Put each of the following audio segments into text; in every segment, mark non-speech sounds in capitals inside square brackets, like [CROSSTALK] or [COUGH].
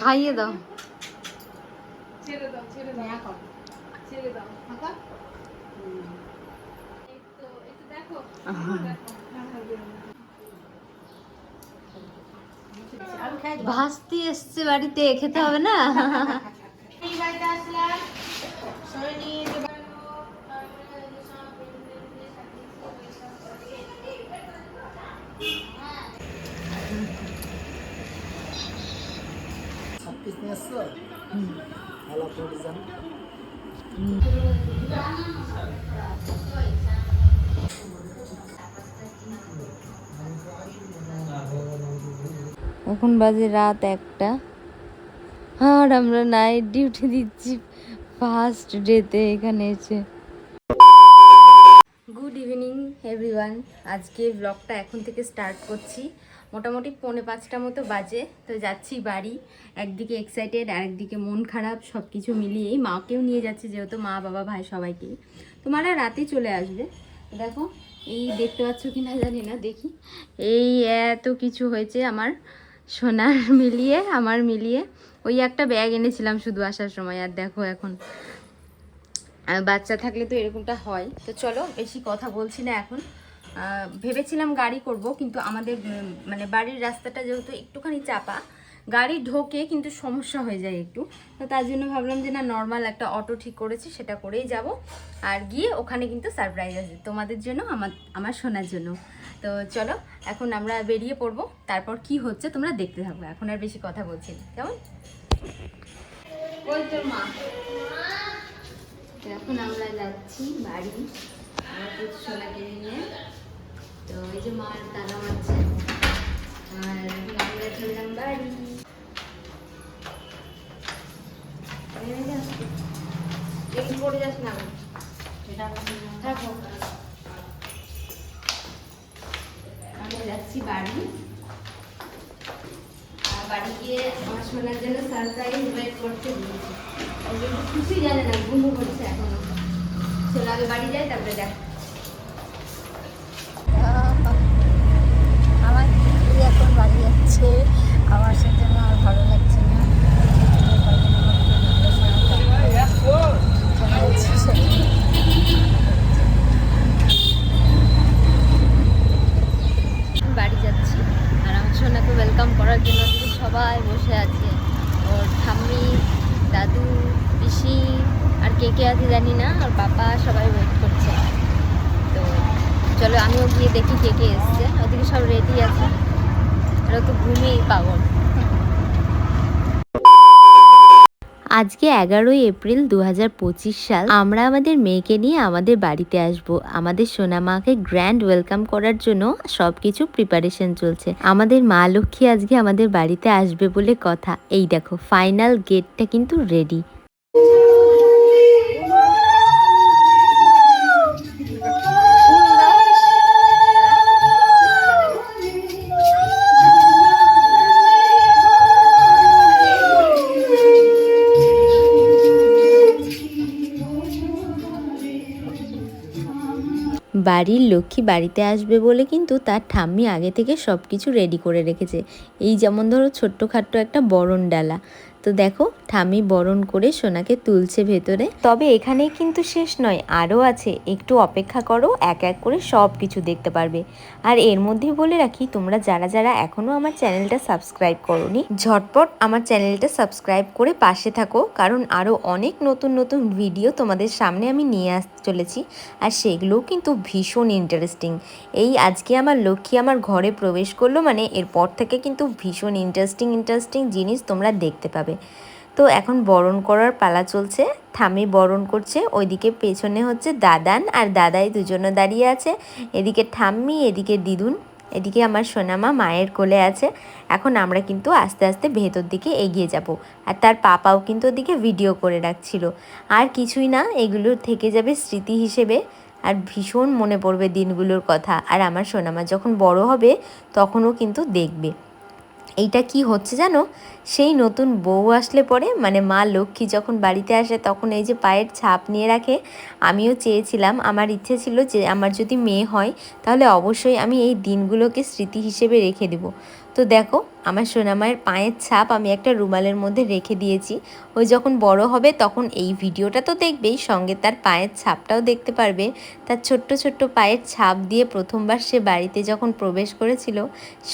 খাইয়ে দাও। ছেড়ে দাও ছেড়ে দাও। ছেড়ে দাও ফাঁকা একটু একটু দেখো। ভাসতে এসছে বাড়িতে খেতে হবে না? [LAUGHS] ভালো করে এখন বাজে রাত একটা। আর আমরা নাইট ডিউটি দিচ্ছি ফার্স্ট ডেতে এখানে এসে। গুড ইভিনিং এভরিওয়ান আজকে ব্লগটা এখন থেকে স্টার্ট করছি। মোটামুটি পৌনে পাঁচটা মতো বাজে। তো যাচ্ছি বাড়ি, একদিকে এক্সাইটেড আর একদিকে মন খারাপ সব কিছু মিলিয়েই। মাকেও নিয়ে যাচ্ছি যেহেতু মা, বাবা, ভাই সবাইকেই তো মারা রাতে চলে আসবে। দেখো, এই দেখতে পাচ্ছ কি না জানি না, দেখি। এই এত কিছু হয়েছে আমার সোনার মিলিয়ে, আমার মিলিয়ে। ওই একটা ব্যাগ এনেছিলাম শুধু আসার সময়, আর দেখো এখন। বাচ্চা থাকলে তো এরকমটা হয়। তো চলো, বেশি কথা বলছি না এখন। ভেবেছিলাম গাড়ি করব, কিন্তু আমাদের মানে বাড়ির রাস্তাটা যেহেতু একটুখানি চাপা, গাড়ি ঢোকে কিন্তু সমস্যা হয়ে যায় একটু। তো তার জন্য ভাবলাম যে না নর্মাল একটা অটো ঠিক করেছি, সেটা করেই যাব। আর গিয়ে ওখানে কিন্তু সারপ্রাইজ আছে, তোমাদের জন্য, আমার আমার শোনার জন্য। তো চলো, এখন আমরা বেরিয়ে পড়ব, তারপর কি হচ্ছে তোমরা দেখতে থাকবে। এখন আর বেশি কথা বলছি কেমন? ওই মা। এখন আমরা যাচ্ছি বাড়ি, আমার সোনাকে নিয়ে। আর বাড়ি। গিয়ে আমার সোনার জন্য খুশি জানে না, ঘুমো করছে এখনও। চলো আগে বাড়ি যাই, তারপরে দেখ আমার দিদি এখন বাড়ি যাচ্ছে আমার সাথে আমার ভালো লাগছে না বাড়ি যাচ্ছি আর আমার সোনাকে ওয়েলকাম করার জন্য ওদিকে সবাই বসে আছে ওর ঠাম্মি দাদু পিসি আর কে কে আছে জানি না আর বাবা সবাই ওয়েট করছে তো চলো, আমিও গিয়ে দেখি কে কে এসছে। ওদিকে সব রেডি আছে। আর ও তো ঘুমিয়েই পাগল। আজকে এগারোই এপ্রিল দুহাজার পঁচিশ সাল। আমরা আমাদের মেয়েকে নিয়ে আমাদের বাড়িতে আসব। আমাদের সোনা মাকে গ্র্যান্ড ওয়েলকাম করার জন্য সবকিছু প্রিপারেশন চলছে। আমাদের মা লক্ষ্মী আজকে আমাদের বাড়িতে আসবে বলে কথা। এই দেখো ফাইনাল গেটটা কিন্তু রেডি বাড়ির লক্ষ্মী বাড়িতে আসবে বলে কিন্তু তার ঠাম্মি আগে থেকে সব কিছু রেডি করে রেখেছে। এই যেমন ধরো ছোট্টখাট্ট একটা বরণ ডালা তো দেখো, ঠাম্মি বরণ করে সোনাকে তুলছে ভেতরে। তবে এখানেই কিন্তু শেষ নয়, আরও আছে। একটু অপেক্ষা করো, এক এক করে সব কিছু দেখতে পারবে। আর এর মধ্যেই বলে রাখি, তোমরা যারা যারা এখনও আমার চ্যানেলটা সাবস্ক্রাইব করোনি, ঝটপট আমার চ্যানেলটা সাবস্ক্রাইব করে পাশে থাকো, কারণ আরও অনেক নতুন নতুন ভিডিও তোমাদের সামনে আমি নিয়ে আসতে চলেছি। আর সেগুলোও কিন্তু ভীষণ ইন্টারেস্টিং এই আজকে আমার লক্ষ্মী আমার ঘরে প্রবেশ করল মানে এরপর থেকে কিন্তু ভীষণ ইন্টারেস্টিং ইন্টারেস্টিং জিনিস তোমরা দেখতে পাবে। তো এখন বরণ করার পালা চলছে। ঠামি বরণ করছে। ওইদিকে পেছনে হচ্ছে দাদান আর দাদাই দুজনে দাঁড়িয়ে আছে। এদিকে ঠাম্মি, এদিকে দিদুন, এদিকে আমার সোনামা মায়ের কোলে আছে। এখন আমরা কিন্তু আস্তে আস্তে ভেতর দিকে এগিয়ে যাব। আর তার পাপাও কিন্তু ওদিকে ভিডিও করে রাখছিল। আর কিছুই না, এগুলো থেকে যাবে স্মৃতি হিসেবে। আর ভীষণ মনে পড়বে দিনগুলোর কথা। আর আমার সোনামা যখন বড় হবে, তখনও কিন্তু দেখবে। এইটা কি হচ্ছে জানো? সেই নতুন বউ আসলে পরে মানে মা লক্ষ্মী যখন বাড়িতে আসে তখন এই যে পায়ের ছাপ নিয়ে রাখে, আমিও চেয়েছিলাম, আমার ইচ্ছে ছিল যে আমার যদি মেয়ে হয়, তাহলে অবশ্যই আমি এই দিনগুলোকে স্মৃতি হিসেবে রেখে দেবো। তো দেখো, আমার সোনামায়ের পায়ের ছাপ আমি একটা রুমালের মধ্যে রেখে দিয়েছি। ওই যখন বড় হবে তখন এই ভিডিওটা তো দেখবেই, সঙ্গে তার পায়ের ছাপটাও দেখতে পারবে। তার ছোট্ট ছোট্ট পায়ের ছাপ দিয়ে প্রথমবার সে বাড়িতে যখন প্রবেশ করেছিল,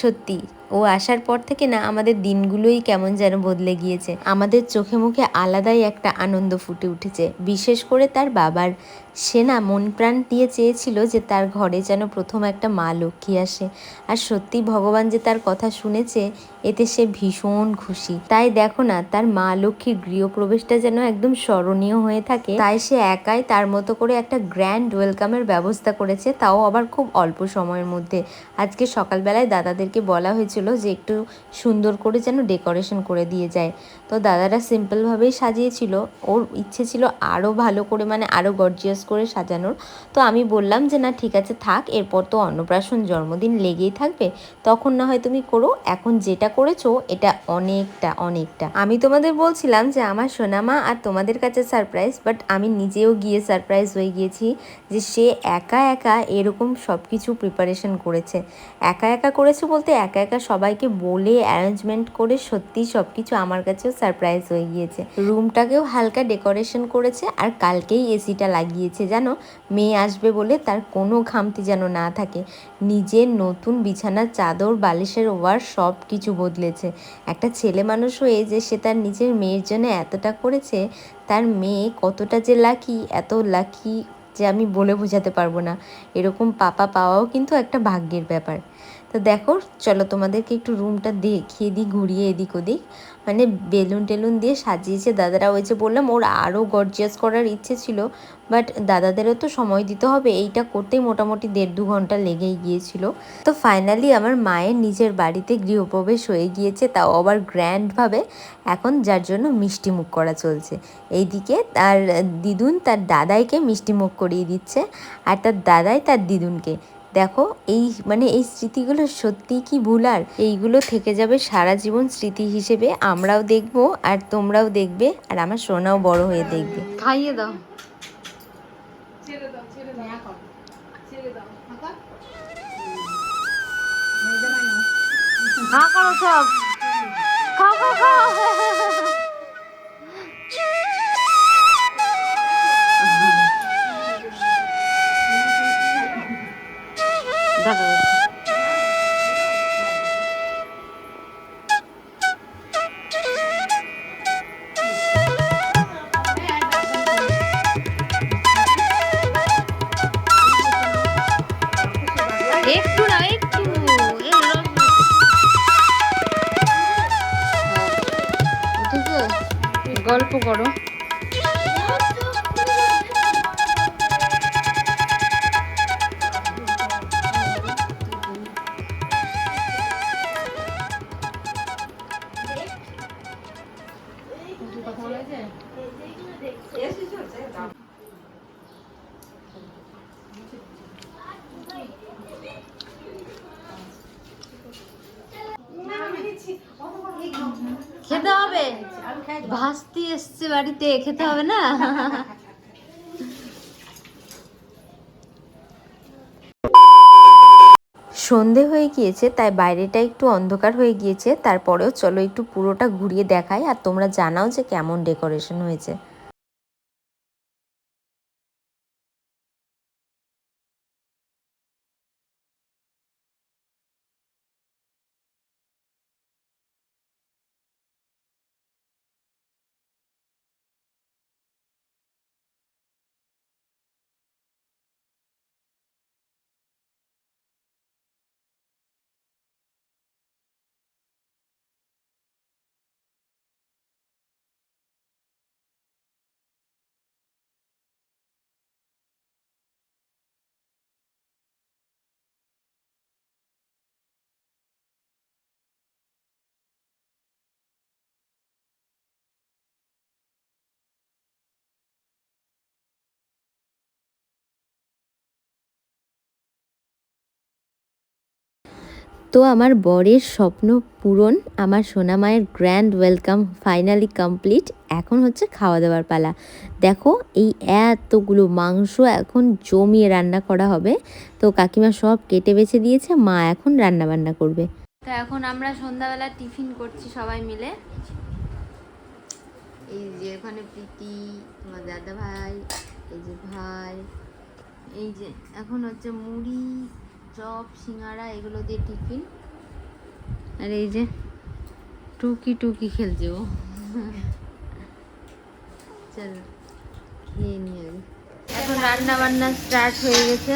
সত্যি ও আসার পর থেকে না আমাদের দিনগুলোই কেমন যেন বদলে গিয়েছে। আমাদের চোখে মুখে আলাদাই একটা আনন্দ ফুটে উঠেছে। বিশেষ করে তার বাবার। সে না মন প্রাণ দিয়ে চেয়েছিল যে তার ঘরে যেন প্রথম একটা মা লক্ষ্মী আসে। আর সত্যি ভগবান যে তার কথা শুনেছে, এতে সে ভীষণ খুশি। তাই দেখো না, তার মা লক্ষ্মীর গৃহপ্রবেশটা যেন একদম স্মরণীয় হয়ে থাকে। তাই সে একাই তার মতো করে একটা গ্র্যান্ড ওয়েলকামের ব্যবস্থা করেছে, তাও আবার খুব অল্প সময়ের মধ্যে। আজকে সকালবেলায় দাদাদেরকে বলা হয়েছিল যে একটু সুন্দর করে যেন ডেকোরেশন করে দিয়ে যায়। তো দাদারা সিম্পলভাবেই সাজিয়েছিল। ওর ইচ্ছে ছিল আরও ভালো করে মানে আরও গর্জিয়াস করে সাজানোর। তো আমি বললাম যে, না, ঠিক আছে, থাক, এরপর তো অন্নপ্রাশন জন্মদিন লেগেই থাকবে। তখন না হয় তুমি করো। এখন যেটা করেছ, এটা অনেকটা অনেকটা। আমি তোমাদের বলছিলাম যে, আমার সোনামা আর তোমাদের কাছে সারপ্রাইজ বাট আমি নিজেও গিয়ে সারপ্রাইজ হয়ে গিয়েছি যে, সে একা একা এরকম সব কিছু প্রিপারেশন করেছে। একা একা করেছে বলতে একা একা সবাইকে বলে অ্যারেঞ্জমেন্ট করে সত্যি সব কিছু আমার কাছেও সারপ্রাইজ হয়ে গিয়েছে। রুমটাকেও হালকা ডেকোরেশন করেছে আর কালকেই এসিটা লাগিয়েছে। জানো মেয়ে আসবে বলে তার কোনো খামতি যেন না থাকে। নিজের নতুন বিছানার চাদর, বালিশের ওয়ার সব কিছু বদলেছে। একটা ছেলে মানুষ হয়ে যে সে তার নিজের মেয়ের জন্য এতটা করেছে, তার মেয়ে কতটা যে লাকি এত লাকি যে আমি বলে বোঝাতে পারব না। এরকম পাপা পাওয়াও কিন্তু একটা ভাগ্যের ব্যাপার। তো দেখো, চলো তোমাদেরকে একটু রুমটা দেখিয়ে দিই, ঘুরিয়ে এদিক ওদিক। মানে বেলুন টেলুন দিয়ে সাজিয়েছে দাদারা ওই যে বললাম, ওর আরও গর্জিয়াস করার ইচ্ছে ছিল বাট দাদাদেরও তো সময় দিতে হবে। এইটা করতেই মোটামুটি দেড় দু ঘণ্টা লেগেই গিয়েছিল। তো ফাইনালি আমার মায়ের নিজের বাড়িতে গৃহপ্রবেশ হয়ে গিয়েছে, তাও আবার গ্র্যান্ডভাবে এখন যার জন্য মিষ্টি মুখ করা চলছে। এইদিকে তার দিদুন তার দাদাইকে মিষ্টি মুখ করিয়ে দিচ্ছে, আর তার দাদাই তার দিদুনকে। দেখো, এই মানে এই স্মৃতিগুলো সত্যি কি ভুলার এইগুলো থেকে যাবে সারা জীবন স্মৃতি হিসেবে আমরাও দেখব আর তোমরাও দেখবে আর আমার সোনাও বড় হয়ে দেখবে। খাইয়ে দাও। ছেড়ে দাও ছেড়ে দাও ছেড়ে দাও খা করো সব। খাও খাও খাও। গল্প করো। খেতে হবে? ভাস্তি এসছে বাড়িতে, খেতে হবে না? সন্ধে হয়ে গিয়েছে, তাই বাইরেটা একটু অন্ধকার হয়ে গিয়েছে, তারপরেও চলো একটু পুরোটা ঘুরিয়ে দেখাই, আর তোমরা জানাও যে কেমন ডেকোরেশন হয়েছে। তো আমার বরের স্বপ্ন পূরণ, আমার সোনা মায়ের গ্র্যান্ড ওয়েলকাম ফাইনালি কমপ্লিট এখন হচ্ছে খাওয়া দাওয়ার পালা। দেখো এই এতগুলো মাংস এখন জমিয়ে রান্না করা হবে, তো কাকিমা সব কেটে বেছে দিয়েছে, মা এখন রান্না বান্না করবে। তো এখন আমরা সন্ধ্যাবেলা টিফিন করছি সবাই মিলে। এই যে ওখানে প্রীতি, তোমার দাদা ভাই এই যে ভাই, এই যে এখন হচ্ছে মুড়ি চপ সিঙ্গারা এগুলো দিয়ে টিফিন। আর এই যে টুকি টুকি খেলছে ও। চল খেয়ে নিয়ে আগে। এখন রান্না বান্না স্টার্ট হয়ে গেছে।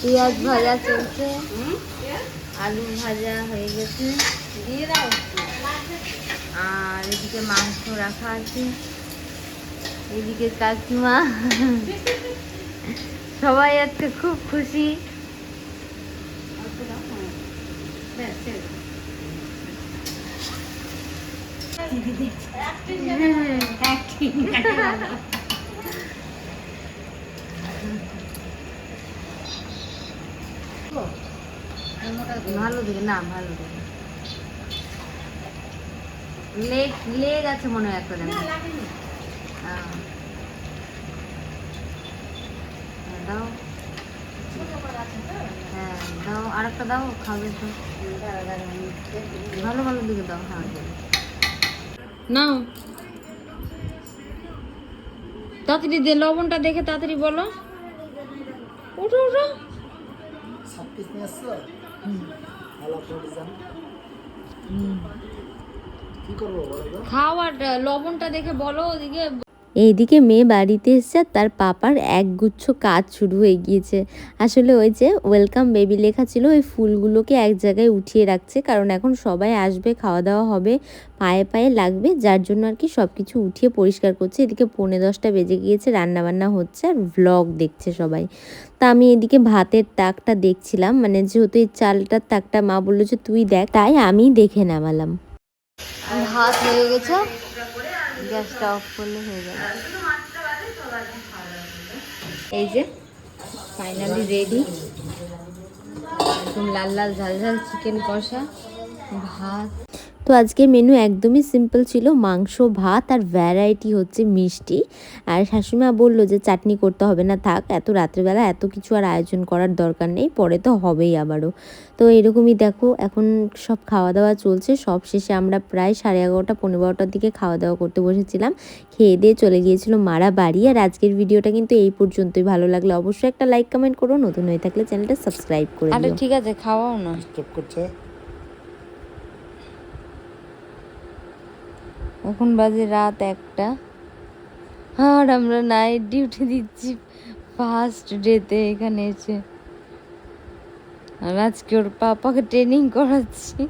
পেঁয়াজ ভাজা চলছে। আলু ভাজা হয়ে গেছে। দিয়ে দাও। আর এদিকে মাংস রাখা আছে। এদিকে কাকিমা। সবাই আজকে খুব খুশি। ভালো দিকে না ভালো দিকে লেগ লেগ আছে মনে হয় একটা যেন। হ্যাঁ। হ্যাঁ, দাও। হ্যাঁ দাও আর একটা দাও খাবে তো। ভালো ভালো দিকে দাও হ্যাঁ। নাও। তাড়াতাড়ি দে লবণটা দেখে তাড়াতাড়ি বলো। উঠো উঠো? খাওয়ার লবণটা দেখে বলো ওদিকে এইদিকে মেয়ে বাড়িতে এসছে তার পাপার একগুচ্ছ কাজ শুরু হয়ে গিয়েছে। আসলে ওই যে ওয়েলকাম বেবি লেখা ছিল, ওই ফুলগুলোকে এক জায়গায় উঠিয়ে রাখছে। কারণ এখন সবাই আসবে খাওয়া দাওয়া হবে, পায়ে পায়ে লাগবে, যার জন্য আর কি সব কিছু উঠিয়ে পরিষ্কার করছে। এদিকে পৌনে দশটা বেজে গিয়েছে রান্না বান্না হচ্ছে আর ভ্লগ দেখছে সবাই। তা আমি এদিকে ভাতের তাকটা দেখছিলাম মানে যেহেতু এই চালটার তাকটা মা বলল যে, তুই দেখ। তাই আমি দেখে নামালাম। ভাত হয়ে গেছে। গ্যাসটা অফ করলে হয়ে যাবে। এই যে ফাইনালি রেডি একদম লাল লাল ঝাল ঝাল চিকেন কষা, ভাত। তো আজকের মেনু একদমই সিম্পল ছিল। মাংস ভাত আর ভ্যারাইটি হচ্ছে মিষ্টি। আর শাশুমা বলল যে চাটনি করতে হবে না থাক এত রাত্রেবেলা এত কিছু আর আয়োজন করার দরকার নেই পরে তো হবেই আবারও। তো এরকমই দেখো এখন সব খাওয়া দাওয়া চলছে। সব শেষে আমরা প্রায় সাড়ে এগারোটা পনেরো বারোটার দিকে খাওয়া দাওয়া করতে বসেছিলাম। খেয়ে দিয়ে চলে গিয়েছিল মারা বাড়ি। আর আজকের ভিডিওটা কিন্তু এই পর্যন্তই। ভালো লাগলে অবশ্যই একটা লাইক কমেন্ট করো। নতুন হয়ে থাকলে চ্যানেলটা সাবস্ক্রাইব করে ঠিক আছে খাওয়াও না। করছে। এখন বাজে রাত একটা। আর আমরা নাইট ডিউটি দিচ্ছি ফার্স্ট ডেতে এখানে এসে। আর আজকে ওর পাপাকে ট্রেনিং করাচ্ছি।